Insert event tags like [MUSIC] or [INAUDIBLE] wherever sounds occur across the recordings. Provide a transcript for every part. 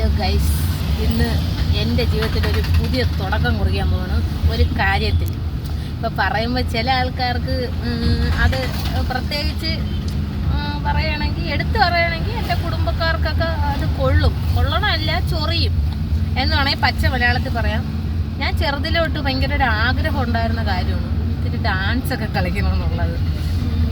Hello guys ഇന്ന് എന്റെ ജീവിതത്തിൽ ഒരു പുതിയ തുടക്കം കുറിക്കാൻ പോവാണ്. ഒരു കാര്യത്തിൽ. ഇപ്പോൾ പറയുമ്പോൾ ചില ആൾക്കാർക്ക് അത് പ്രത്യേകിച്ച് പറയുകയാണെങ്കിൽ എടുത്തു പറയുകയാണെങ്കിൽ എന്റെ കുടുംബക്കാർക്കൊക്കെ അത് കൊള്ളും. കൊള്ളണമല്ല ചൊറിയും. എന്ന് വേണമെങ്കിൽ പച്ച മലയാളത്തിൽ പറയാം. ഞാൻ ചെറുതിലോട്ട് ഭയങ്കര ഒരു ആഗ്രഹം ഉണ്ടായിരുന്ന കാര്യമാണ്. ഇത്തിരി ഡാൻസൊക്കെ കളിക്കണമെന്നുള്ളത്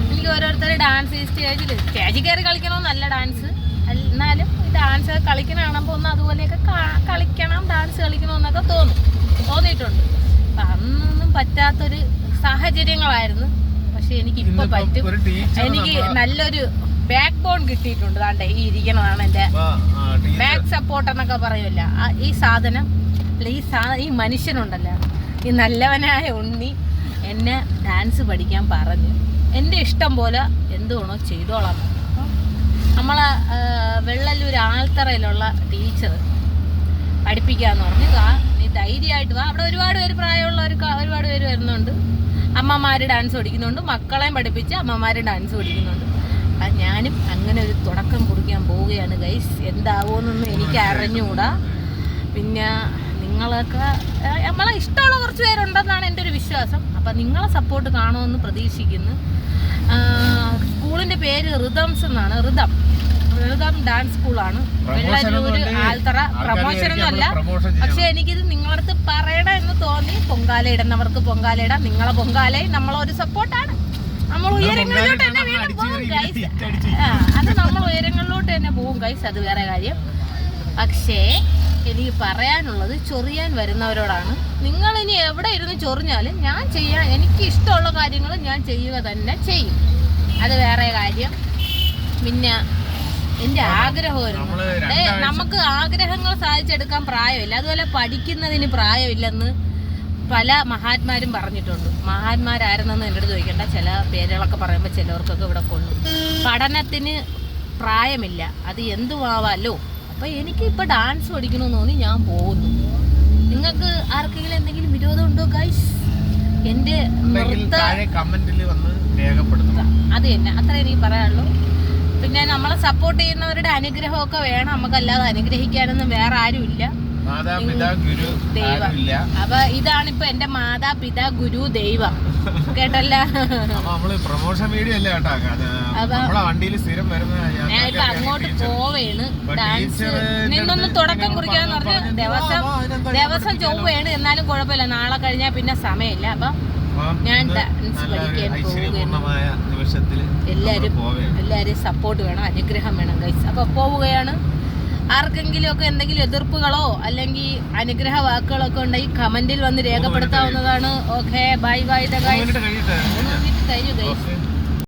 എനിക്ക് ഓരോരുത്തർ ഡാൻസ് സ്റ്റേജിൽ സ്റ്റേജിൽ കയറി കളിക്കണമെന്നല്ല ഡാൻസ് എന്നാലും ഈ ഡാൻസ് കളിക്കണ കാണുമ്പോൾ ഒന്ന് അതുപോലെയൊക്കെ കളിക്കണം ഡാൻസ് കളിക്കണമെന്നൊക്കെ തോന്നും. തോന്നിയിട്ടുണ്ട്. അപ്പം അന്നൊന്നും പറ്റാത്തൊരു സാഹചര്യങ്ങളായിരുന്നു. പക്ഷെ എനിക്ക് ഇപ്പൊ പറ്റും. എനിക്ക് നല്ലൊരു ബാക്ക് ബോൺ കിട്ടിയിട്ടുണ്ട്. ദാണ്ടെ ഈ ഇരിക്കണതാണ് എന്റെ ടീച്ചർ ബാക്ക് സപ്പോർട്ട് എന്നൊക്കെ പറയുമല്ല. ഈ സാധനം അല്ല ഈ സാധനം ഈ മനുഷ്യനുണ്ടല്ലോ. ഈ നല്ലവനായ ഉണ്ണി എന്നെ ഡാൻസ് പഠിക്കാൻ പറഞ്ഞു. എന്റെ ഇഷ്ടം പോലെ എന്തുവേണോ ചെയ്തോളാം. നമ്മളെ വെള്ളല്ലൂർ ആൽത്തറയിലുള്ള ടീച്ചർ പഠിപ്പിക്കാന്ന് പറഞ്ഞു. വാ നീ ധൈര്യമായിട്ട് വാ. അവിടെ ഒരുപാട് പേര് പ്രായമുള്ളവർ ഒരുപാട് പേര് വരുന്നുണ്ട്. അമ്മമാർ ഡാൻസ് പഠിക്കുന്നുണ്ട് മക്കളെയും പഠിപ്പിച്ച് അമ്മമാർ ഡാൻസ് പഠിക്കുന്നുണ്ട് അപ്പം ഞാനും അങ്ങനെ ഒരു തുടക്കം കുറിക്കാൻ പോവുകയാണ് ഗൈസ് എന്താവുമെന്നൊന്നും എനിക്ക് അറിഞ്ഞുകൂടാ. പിന്നെ നിങ്ങളൊക്കെ നമ്മളെ ഇഷ്ടമുള്ള കുറച്ച് പേരുണ്ടെന്നാണ് എന്റെ ഒരു വിശ്വാസം. അപ്പം നിങ്ങളെ സപ്പോർട്ട് കാണുമെന്ന് പ്രതീക്ഷിക്കുന്നു. സ്കൂളിന്റെ പേര് റിതംസ് എന്നാണ്. റിതം റിതം ഡാൻസ് സ്കൂളാണ് വെള്ളരൂർ? ആൽത്തറ പ്രമോഷൻ ഒന്നുമല്ല പക്ഷെ എനിക്കിത് നിങ്ങളടുത്ത് പറയണം എന്ന് തോന്നി. പൊങ്കാല ഇടുന്നവർക്ക് പൊങ്കാല ഇടാം. നിങ്ങളെ പൊങ്കാലയും നമ്മളൊരു സപ്പോർട്ടാണ് നമ്മൾ ഉയരങ്ങളിലോട്ട് തന്നെ വീണ്ടും പോകും ഗൈസ് അത് നമ്മൾ ഉയരങ്ങളിലോട്ട് തന്നെ പോകും ഗൈസ് അത് വേറെ കാര്യം. പക്ഷേ എനിക്ക് പറയാനുള്ളത് ചൊറിയാൻ വരുന്നവരോടാണ്. നിങ്ങൾ ഇനി എവിടെ ഇരുന്ന് ചൊറിഞ്ഞാലും ഞാൻ ചെയ്യാൻ എനിക്ക് ഇഷ്ടമുള്ള കാര്യങ്ങൾ ഞാൻ ചെയ്യുക തന്നെ ചെയ്യും. അത് വേറെ കാര്യം. പിന്നെ എന്റെ ആഗ്രഹമായിരുന്നു നമുക്ക് ആഗ്രഹങ്ങൾ സാധിച്ചെടുക്കാൻ പ്രായമില്ല. അതുപോലെ പഠിക്കുന്നതിന് പ്രായമില്ലെന്ന് പല മഹാത്മാരും പറഞ്ഞിട്ടുണ്ട്. മഹാത്മാരായിരുന്നെന്ന് എന്റെ അടുത്ത് ചോദിക്കണ്ട. ചില പേരുകളൊക്കെ പറയുമ്പോൾ ചിലവർക്കൊക്കെ ഇവിടെ കൊള്ളു. പഠനത്തിന് പ്രായമില്ല. അത് എന്തുമാവാലോ അപ്പോൾ എനിക്ക് ഇപ്പോൾ ഡാൻസ് പഠിക്കണമെന്ന് തോന്നി ഞാൻ പോകുന്നു. നിങ്ങൾക്ക് ആർക്കെങ്കിലും എന്തെങ്കിലും വിരോധം ഉണ്ടോ ഗൈസ് എന്റെ ഉണ്ടെങ്കിൽ നൃത്ത അത് തന്നെ. അത്ര എനിക്ക് പറയാനുള്ളൂ. പിന്നെ നമ്മളെ സപ്പോർട്ട് ചെയ്യുന്നവരുടെ അനുഗ്രഹമൊക്കെ വേണം. നമുക്കല്ലാതെ അനുഗ്രഹിക്കാനൊന്നും വേറെ ആരുമില്ല. ദൈവം. അപ്പൊ ഇതാണിപ്പോ എന്റെ മാതാപിതാ ഗുരു ദൈവം. [LAUGHS] കേട്ടല്ല? പ്രൊമോഷൻ വീഡിയോ അല്ലേ ഞാൻ ഇപ്പൊ അങ്ങോട്ട് പോവേണ്. ഡാൻസ് നിന്നൊന്ന് തുടക്കം കുറിക്കാന്ന് പറഞ്ഞ ദിവസം ദിവസം ചൊവ്വേണ് എന്നാലും കുഴപ്പമില്ല. നാളെ കഴിഞ്ഞാൽ പിന്നെ സമയമില്ല. അപ്പൊ ഞാൻ ഡാൻസ് പഠിക്കാൻ പോവുകയാണ്. എല്ലാവരും സപ്പോർട്ട് വേണം അനുഗ്രഹം വേണം ഗൈസ് അപ്പൊ പോവുകയാണ്. ആർക്കെങ്കിലും ഒക്കെ എന്തെങ്കിലും എതിർപ്പുകളോ അല്ലെങ്കിൽ അനുഗ്രഹ വാക്കുകളോ ഒക്കെ ഉണ്ടെങ്കിൽ കമന്റിൽ വന്ന് രേഖപ്പെടുത്താവുന്നതാണ്. Okay bye bye the guys കഴിഞ്ഞു ഗൈസ്